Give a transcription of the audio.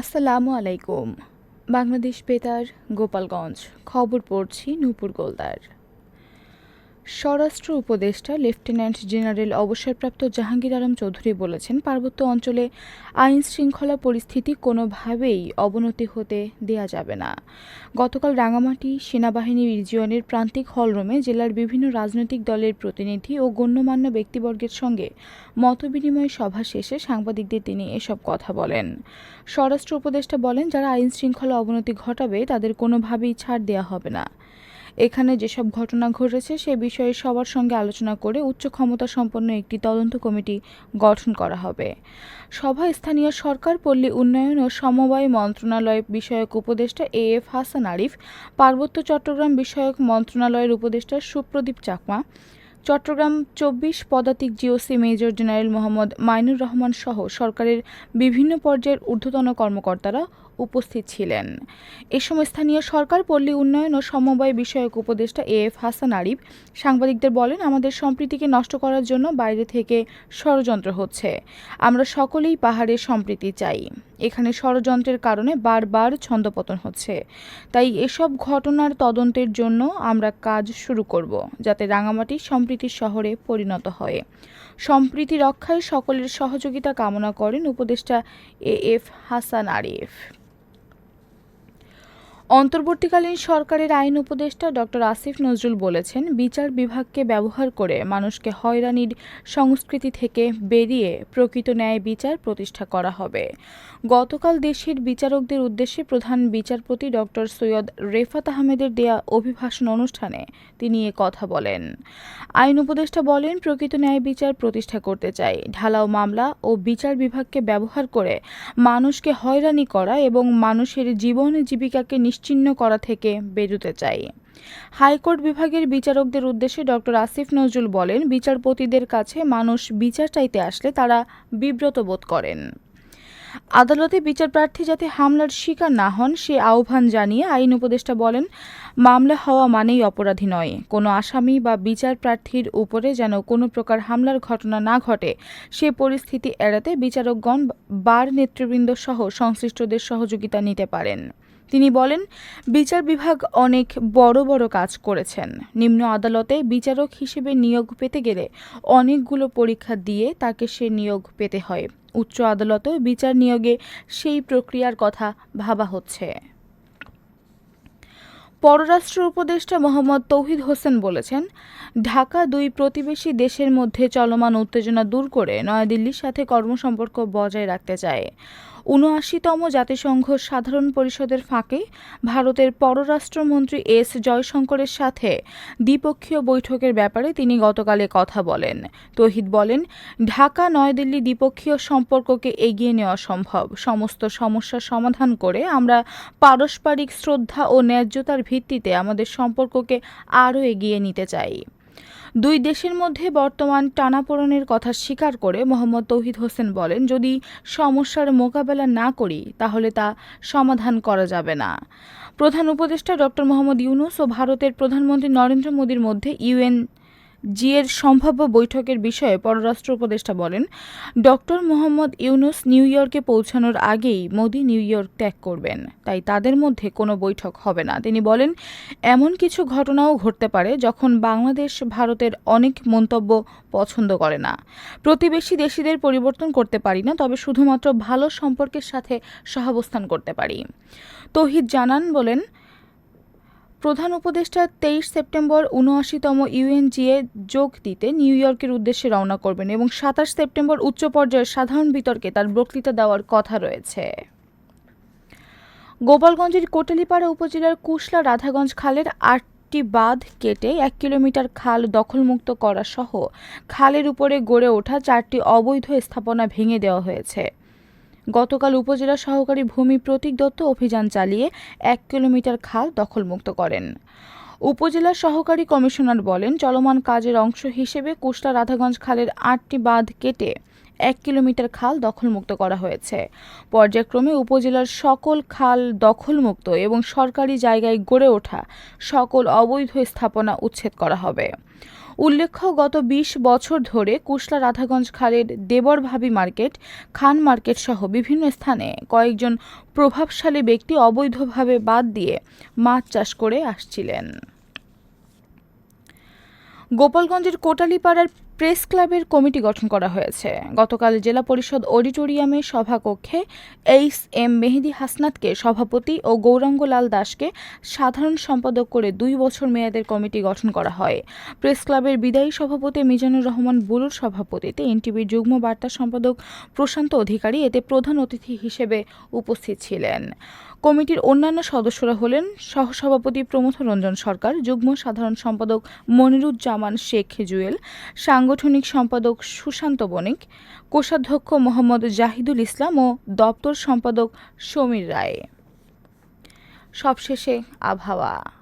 আসসালামু আলাইকুম। বাংলাদেশ বেতার গোপালগঞ্জ। খবর পড়ছি নূপুর গোলদার। স্বরাষ্ট্র উপদেষ্টা লেফটেন্যান্ট জেনারেল অবসরপ্রাপ্ত জাহাঙ্গীর আলম চৌধুরী বলেছেন, পার্বত্য অঞ্চলে আইন শৃঙ্খলা পরিস্থিতি কোনোভাবেই অবনতি হতে দেয়া যাবে না। গতকাল রাঙামাটি সেনাবাহিনী রিজিয়নের প্রান্তিক হলরুমে জেলার বিভিন্ন রাজনৈতিক দলের প্রতিনিধি ও গণ্যমান্য ব্যক্তিবর্গের সঙ্গে মতবিনিময় সভা শেষে সাংবাদিকদের তিনি এসব কথা বলেন। স্বরাষ্ট্র উপদেষ্টা বলেন, যারা আইন শৃঙ্খলা অবনতি ঘটাবে, তাদের কোনোভাবেই ছাড় দেওয়া হবে না। এখানে যেসব ঘটনা ঘটেছে, সে বিষয়ে সবার সঙ্গে আলোচনা করে উচ্চ ক্ষমতা সম্পন্ন একটি তদন্ত কমিটি গঠন করা হবে। সভায় স্থানীয় সরকার, পল্লী উন্নয়ন ও সমবায় মন্ত্রণালয় বিষয়ক উপদেষ্টা এ এফ হাসান আরিফ, পার্বত্য চট্টগ্রাম বিষয়ক মন্ত্রণালয়ের উপদেষ্টা সুপ্রদীপ চাকমা চট্টগ্রাম চব্বিশ পদাতিক GOC major general Mohammad Mainur Rahman সহ সরকারের বিভিন্ন পর্যায়ের ঊর্ধ্বতন কর্মকর্তারা উপস্থিত ছিলেন। এ সময় স্থানীয় সরকার, পল্লী উন্নয়ন ও সমবায় বিষয়ক উপদেষ্টা এ এফ হাসান আরিফ সাংবাদিকদের বলেন, আমাদের সম্প্রীতিকে নষ্ট করার জন্য বাইরে থেকে ষড়যন্ত্র হচ্ছে। আমরা সকলেই পাহাড়ের সম্প্রীতি চাই। এখানে ষড়যন্ত্রের কারণে বারবার ছন্দপতন হচ্ছে। তাই এসব ঘটনার তদন্তের জন্য আমরা কাজ শুরু করব, যাতে রাঙামাটি সম্প্রীতির শহরে পরিণত হয়। সম্প্রীতি রক্ষায় সকলের সহযোগিতা কামনা করেন উপদেষ্টা এ এফ হাসান আরিফ। অন্তর্বর্তীকালীন সরকারের আইন উপদেষ্টা ডক্টর আসিফ নজরুল বলেছেন, বিচার বিভাগকে ব্যবহার করে মানুষকে হয়রানির সংস্কৃতি থেকে বেরিয়ে প্রকৃত ন্যায় বিচার প্রতিষ্ঠা করা হবে। গতকাল দেশের বিচারকদের উদ্দেশ্যে প্রধান বিচারপতি ডক্টর সৈয়দ রেফাত আহমেদের দেয়া অভিভাষণ অনুষ্ঠানে তিনি এ কথা বলেন। আইন উপদেষ্টা বলেন, প্রকৃত ন্যায় বিচার প্রতিষ্ঠা করতে চাই। ঢালাও মামলা ও বিচার বিভাগকে ব্যবহার করে মানুষকে হয়রানি করা এবং মানুষের জীবন জীবিকাকে নিশ্চিহ্ন করা থেকে বেরোতে চাই। হাইকোর্ট বিভাগের বিচারকদের উদ্দেশ্যে ডক্টর আসিফ নজরুল বলেন, বিচারপতিদের কাছে মানুষ বিচার চাইতে আসলে তারা বিব্রত বোধ করেন। আদালতে বিচারপ্রার্থী যাতে হামলার শিকার না হন, সে আহ্বান জানিয়ে আইন উপদেষ্টা বলেন, মামলা হওয়া মানেই অপরাধী নয়। কোনো আসামি বা বিচার প্রার্থীর উপরে যেন কোনো প্রকার হামলার ঘটনা না ঘটে, সে পরিস্থিতি এড়াতে বিচারকগণ বার নেতৃবৃন্দ সহ সংশ্লিষ্টদের সহযোগিতা নিতে পারেন। তিনি বলেন, বিচার বিভাগ অনেক বড় বড় কাজ করেছেন। নিম্ন আদালতে বিচারক হিসেবে নিয়োগ পেতে গেলে অনেকগুলো পরীক্ষা দিয়ে তাকে সে নিয়োগ পেতে হয়। উচ্চ আদালতেও বিচার নিয়োগে সেই প্রক্রিয়ার কথা ভাবা হচ্ছে। পররাষ্ট্র উপদেষ্টা মোহাম্মদ তৌহিদ হোসেন বলেছেন, ঢাকা দুই প্রতিবেশী দেশের মধ্যে চলমান উত্তেজনা দূর করে নয়াদিল্লির সাথে কর্মসম্পর্ক বজায় রাখতে চায়। উনআশিতম জাতিসংঘ সাধারণ পরিষদের ফাঁকে ভারতের পররাষ্ট্রমন্ত্রী এস জয়শঙ্করের সাথে দ্বিপক্ষীয় বৈঠকের ব্যাপারে তিনি গতকালে কথা বলেন। তহিদ বলেন, ঢাকা, নয়াদিল্লি দ্বিপক্ষীয় সম্পর্ককে এগিয়ে নেওয়া সম্ভব। সমস্ত সমস্যার সমাধান করে আমরা পারস্পরিক শ্রদ্ধা ও ন্যায্যতার ভিত্তিতে আমাদের সম্পর্ককে আরও এগিয়ে নিতে চাই। দুই দেশের মধ্যে বর্তমান টানাপোড়েনের কথা স্বীকার করে মোহাম্মদ তৌহিদ হোসেন বলেন, যদি সমস্যার মোকাবেলা না করি, তাহলে তা সমাধান করা যাবে না। প্রধান উপদেষ্টা ড মোহাম্মদ ইউনুস ও ভারতের প্রধানমন্ত্রী নরেন্দ্র মোদীর মধ্যে ইউএন জি এর সম্ভাব্য বৈঠকের বিষয়ে পররাষ্ট্র উপদেষ্টা বলেন, ডক্টর মোহাম্মদ ইউনুস নিউ ইয়র্কে পৌঁছানোর আগেই মোদি নিউ ইয়র্ক ত্যাগ করবেন। তাই তাদের মধ্যে কোনো বৈঠক হবে না। তিনি বলেন, এমন কিছু ঘটনাও ঘটতে পারে যখন বাংলাদেশ ভারতের অনেক মন্তব্য পছন্দ করে না। প্রতিবেশী দেশীদের পরিবর্তন করতে পারি না, তবে শুধুমাত্র ভালো সম্পর্কের সাথে সহাবস্থান করতে পারি। তৌহিদ জানান বলেন প্রধান উপদেষ্টা তেইশ সেপ্টেম্বর উনআশিতম ইউএনজিএ যোগ দিতে নিউ ইয়র্কের উদ্দেশ্যে রওনা করবেন এবং সাতাশ সেপ্টেম্বর উচ্চ পর্যায়ের সাধারণ বিতর্কে তার বক্তৃতা দেওয়ার কথা রয়েছে। গোপালগঞ্জের কোটালীপাড়া উপজেলার কুশলা রাধাগঞ্জ খালের আট বাঁধ কেটে এক কিলোমিটার খাল দখলমুক্ত করা সহ খালের উপরে গড়ে ওঠা চারটি অবৈধ স্থাপনা ভেঙে দেওয়া হয়েছে। গতকাল উপজেলা সহকারী ভূমি প্রতীক দত্ত অভিযান চালিয়ে এক কিলোমিটার খাল দখলমুক্ত করেন। উপজেলা সহকারী কমিশনার বলেন, চলমান কাজের অংশ হিসেবে কুষ্টা রাধাগঞ্জ খালের আটটি বাঁধ কেটে এক কিলোমিটার খাল দখলমুক্ত করা হয়েছে। পর্যায়ক্রমে উপজেলার সকল খাল দখলমুক্ত এবং সরকারি জায়গায় গড়ে ওঠা সকল অবৈধ স্থাপনা উচ্ছেদ করা হবে। উল্লেখ্য, গত ২০ বছর ধরে কুশলা রাধাগঞ্জ খালের দেবর ভাবি মার্কেট, খান মার্কেট সহ বিভিন্ন স্থানে কয়েকজন প্রভাবশালী ব্যক্তি অবৈধভাবে বাদ দিয়ে মাছ চাষ করে আসছিলেন। গোপালগঞ্জের কোটালীপাড়ার প্রেস ক্লাবের কমিটি গঠন করা হয়েছে। গতকাল জেলা পরিষদ অডিটোরিয়ামে সভাকক্ষে এইচ এম মেহেদি হাসনাতকে সভাপতি ও গৌরাঙ্গ লাল দাসকে সাধারণ সম্পাদক করে দুই বছর মেয়াদের কমিটি গঠন করা হয়। প্রেস ক্লাবের বিদায়ী সভাপতি মিজানুর রহমান বুলুর সভাপতিতে এনটিভির যুগ্ম বার্তা সম্পাদক প্রশান্ত অধিকারী এতে প্রধান অতিথি হিসেবে উপস্থিত ছিলেন। কমিটির অন্যান্য সদস্যরা হলেন সহসভাপতি প্রমথ রঞ্জন সরকার, যুগ্ম সাধারণ সম্পাদক মনিরুজ্জামান শেখ জুয়েল, সাংগঠনিক সম্পাদক সুশান্ত বণিক, কোষাধ্যক্ষ মোহাম্মদ জাহিদুল ইসলাম ও দপ্তর সম্পাদক সমীর রায়। সবশেষে আবহাওয়া।